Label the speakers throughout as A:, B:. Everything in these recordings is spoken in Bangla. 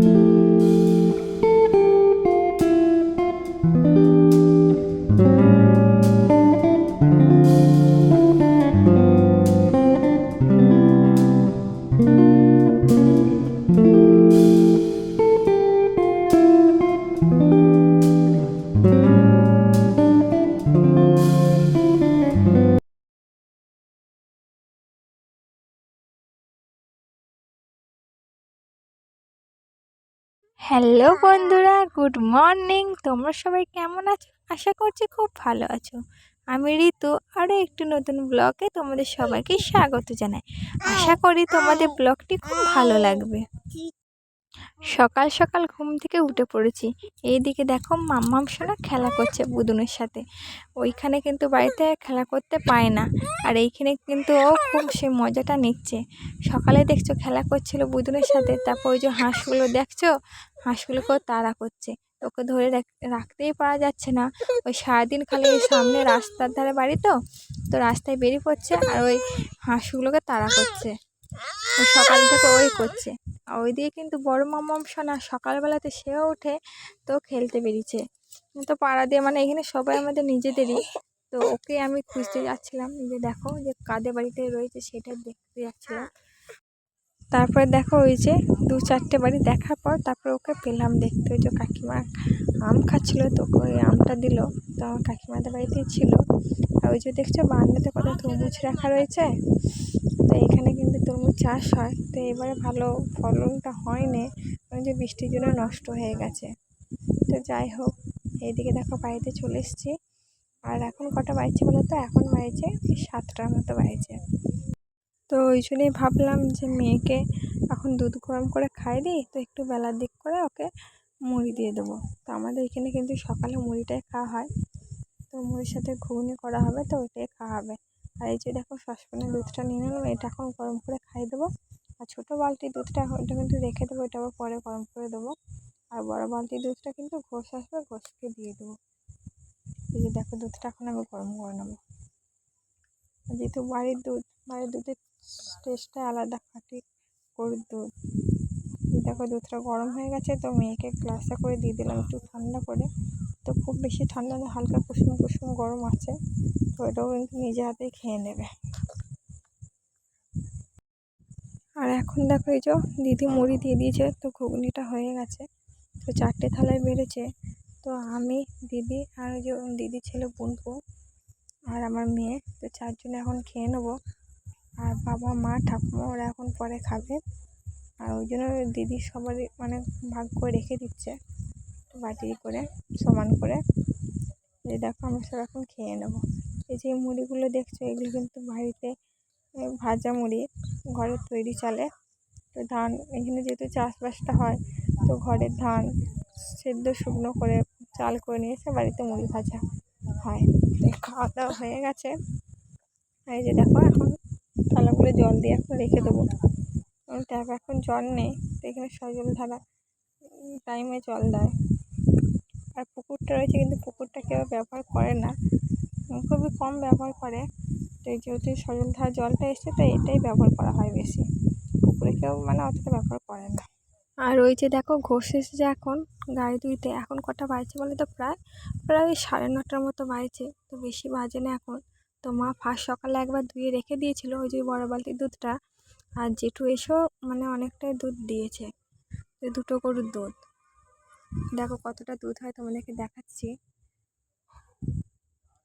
A: thank you. হ্যালো বন্ধুরা গুড মর্নিং। তোমরা সবাই কেমন আছো? আশা করছি খুব ভালো আছো। আমি ঋতু আরও একটি নতুন ব্লগে তোমাদের সবাইকে স্বাগত জানাই। আশা করি তোমাদের ব্লগটি খুব ভালো লাগবে। সকাল সকাল ঘুম থেকে উঠে পড়েছি। এইদিকে দেখো মাম্মাম সোনা খেলা করছে বুদুনের সাথে। ওইখানে কিন্তু বাড়িতে খেলা করতে পায় না। আর এইখানে কিন্তু ও খুব সে মজাটা নিচ্ছে। সকালে দেখছ খেলা করছিল বুদুনের সাথে, তারপর ওই যে হাঁসগুলো দেখছ? হাঁসগুলোকেও তাড়া করছে। ওকে ধরে রাখতেই পারা যাচ্ছে না। ওই সারাদিন খালি ওই সামনে রাস্তার ধারে বাড়ি তো? তো রাস্তায় বেরিয়ে পড়ছে আর ওই হাঁসগুলোকে তাড়া করছে। সকাল থেকে ওই করছে। আর ওইদিকে কিন্তু বড় মামাম সোনা সকালবেলাতে সেও উঠে তো খেলতে বেরিয়েছে। তো পাড়া দিয়ে মানে এখানে সবাই আমাদের নিজেদেরই, তো ওকে আমি খুঁজতে যাচ্ছিলাম যে দেখো যে কাদের বাড়িতে রয়েছে সেটা দেখতে যাচ্ছিলাম। তারপরে দেখো ওই যে দু চারটে বাড়ি দেখার পর তারপরে ওকে পেলাম দেখতে। ওই যে কাকিমা আম খাচ্ছিলো, তো ওই আমটা দিল। তো আমার কাকিমাদের বাড়িতেই ছিল। আর ওই যে দেখছ বারান্দাতে কত তরমুজ রাখা রয়েছে তো এখানে কিন্তু তরমুজ চাষ হয়। তো এবারে ভালো ফলনটা হয়নি। ওই যে বৃষ্টির জন্য নষ্ট হয়ে গেছে। তো যাই হোক, এইদিকে দেখো বাড়িতে চলে এসেছি। আর এখন কটা বাড়ছে বলো তো? এখন বাড়ছে সাতটার মতো বাড়ছে তো ওই জন্যই ভাবলাম যে মেয়েকে এখন দুধ গরম করে খাই দিই। তো একটু বেলার দিক করে ওকে মুড়ি দিয়ে দেবো। তো আমাদের এখানে কিন্তু সকালে মুড়িটাই খাওয়া হয়। তো মুড়ির সাথে ঘুগনি করা হবে, তো ওইটাই খাওয়া হবে। আর এই যে দেখো সসপ্যানে দুধটা নিয়ে নিলাম, এটা এখন গরম করে খাই দেবো। আর ছোটো বালতির দুধটা ওইটা কিন্তু রেখে দেবো, এটা আবার পরে গরম করে দেবো। আর বড় বালতির দুধটা কিন্তু ঘোষ আসবে, ঘোষকে দিয়ে দেবো। এই যে দেখো দুধটা এখন আমি গরম করে নেব। যেহেতু বাড়ির দুধ, বাড়ির দুধের টেস্টটা আলাদা, খাঁটি গরুর দুধ। দেখো দুধটা গরম হয়ে গেছে, তো মেয়েকে গ্লাসে করে দিয়ে দিলাম একটু ঠান্ডা করে। তো খুব বেশি ঠান্ডা না, হালকা কুসুম কুসুম গরম আছে। এটাও কিন্তু নিজে হাতেই খেয়ে নেবে। আর এখন দেখো এই যে দিদি মুড়ি দিয়ে দিয়েছে, তো ঘুগনিটা হয়ে গেছে, তো চারটে থালায় বেড়েছে, তো আমি, দিদি আর ওই যে দিদি ছেলে বুনপু আর আমার মেয়ে, তো চারজনে এখন খেয়ে নেব। আর বাবা, মা, ঠাকুমা ওরা এখন পরে খাবে। আর ওই জন্য দিদি সবারই মানে ভাগ করে রেখে দিচ্ছে বাটি করে, সমান করে। এই দেখো, আমরা সব এখন খেয়ে নেব। এই যে মুড়িগুলো দেখছ, এগুলো কিন্তু বাড়িতে ভাজা মুড়ি ঘরের তৈরি চালে। তো ধান, এখানে যেহেতু চাষবাসটা হয়, তো ঘরের ধান সেদ্ধ শুকনো করে চাল করে নিয়ে এসে বাড়িতে মুড়ি ভাজা হয়। খাওয়া দাওয়া হয়ে গেছে। এই যে দেখো, এখন থালাগুলো জল দিয়ে এখন রেখে দেবো। কারণ ট্যাপ এখন জল নেই, তো এখানে সজল ধারা টাইমে জল দেয়। আর পুকুরটা রয়েছে, কিন্তু পুকুরটা কেউ ব্যবহার করে না। খুবই কম ব্যবহার করে। তো এই যেহেতু সজল ধারা জলটা এসছে তো এটাই ব্যবহার করা হয় বেশি। পুকুরে কেউ মানে অতটা ব্যবহার করে না। আর ওই যে দেখো, ঘোষ এসেছে এখন গাড়ি ধুইতে। এখন কটা বাজছে বলে তো প্রায়? প্রায় ওই সাড়ে নটার মতো বাজছে। তো বেশি বাজে না এখন। তো মা ফার্স্ট সকালে একবার ধুয়ে রেখে দিয়েছিল ওই যে বড় বালতির দুধটা। আর জেঠু এসেও মানে অনেকটাই দুধ দিয়েছে। দুটো গরুর দুধ। দেখো কতটা দুধ হয় তোমাদেরকে দেখাচ্ছি।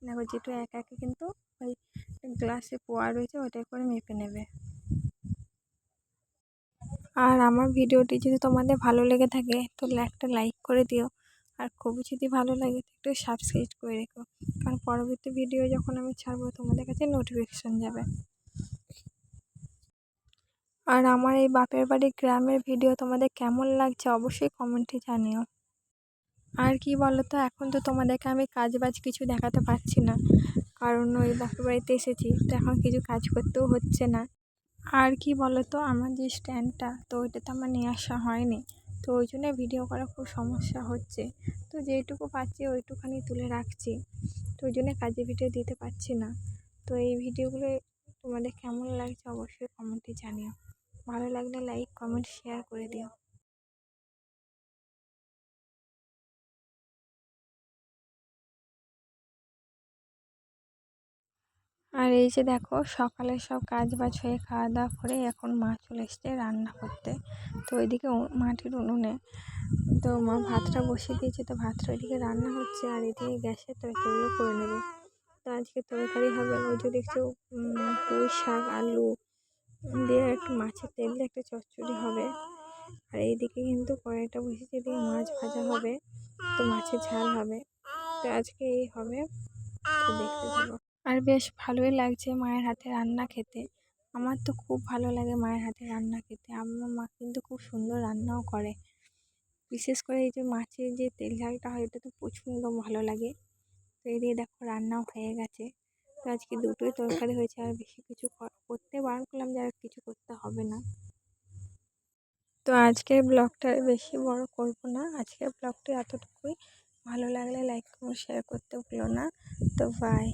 A: দেখো জেঠু এক একে কিন্তু ওই গ্লাসে পোয়া রয়েছে, ওইটাই করে মেপে নেবে। আর আমার ভিডিওটি যদি তোমাদের ভালো লেগে থাকে তো একটা লাইক করে দিও। আর খুবই যদি ভালো লাগে, একটু সাবস্ক্রাইব করে রেখো। কারণ পরবর্তী ভিডিও যখন আমি ছাড়বো, তোমাদের কাছে নোটিফিকেশান যাবে। আর আমার এই বাপের বাড়ি গ্রামের ভিডিও তোমাদের কেমন লাগছে, অবশ্যই কমেন্টে জানিও। আর কি বলো তো এখন তো তোমাদেরকে আমি কাজ বাজ কিছু দেখাতে পারছি না। কারণ ওই বাপের বাড়িতে এসেছি, তো এখন কিছু কাজ করতেও হচ্ছে না। আর কি বলো তো আমার যে স্ট্যান্ডটা তো ওইটা তো আমার নিয়ে আসা হয়নি। তো ওই জন্য ভিডিও করা খুব সমস্যা হচ্ছে। তো যেইটুকু পাচ্ছি ওইটুখানি তুলে রাখছি। তো ওই জন্য কাজে ভিডিও দিতে পারছি না। তো এই ভিডিওগুলো তোমাদের কেমন লাগছে অবশ্যই কমেন্টে জানিও। ভালো লাগলে লাইক কমেন্ট শেয়ার করে দিও। আর এই যে দেখো, সকালে সব কাজ বাজ হয়ে খাওয়া দাওয়া করে এখন মা চলে এসছে রান্না করতে। তো ওইদিকে মাটির উনুনে। তো মা ভাতটা বসিয়ে দিয়েছে, তো ভাতটা ওইদিকে রান্না হচ্ছে আর এদিকে গ্যাসের তরকারিগুলো করে নেবে। তো আজকে তরকারি হবে ওই যে দেখছ পুঁই শাক, আলু দিয়ে একটু মাছের তেল দিয়ে একটা চচ্চড়ি হবে। আর এইদিকে কিন্তু কড়াইটা বসেছে এদিকে মাছ ভাজা হবে, তো মাছের ঝাল হবে। তো আজকে এই হবে। দেখতে থাকো। আর বেশ ভালোই লাগছে মায়ের হাতে রান্না খেতে। আমার তো খুব ভালো লাগে মায়ের হাতে রান্না খেতে। আমার মা কিন্তু খুব সুন্দর রান্নাও করে। বিশেষ করে এই যে মাছের যে তেল ঝালটা হয়, এটা তো প্রচণ্ড ভালো লাগে। তো এই দিয়ে দেখো রান্নাও হয়ে গেছে। তো আজকে দুটোই তরকারি হয়েছে, আর বেশি কিছু করতে বারণ করলাম যে আর কিছু করতে হবে না। তো আজকের ব্লগটা বেশি বড় করব না। আজকের ব্লগটি এতটুকুই। ভালো লাগলে লাইক, কমেন্ট শেয়ার করতে ভুলো না। তো বাই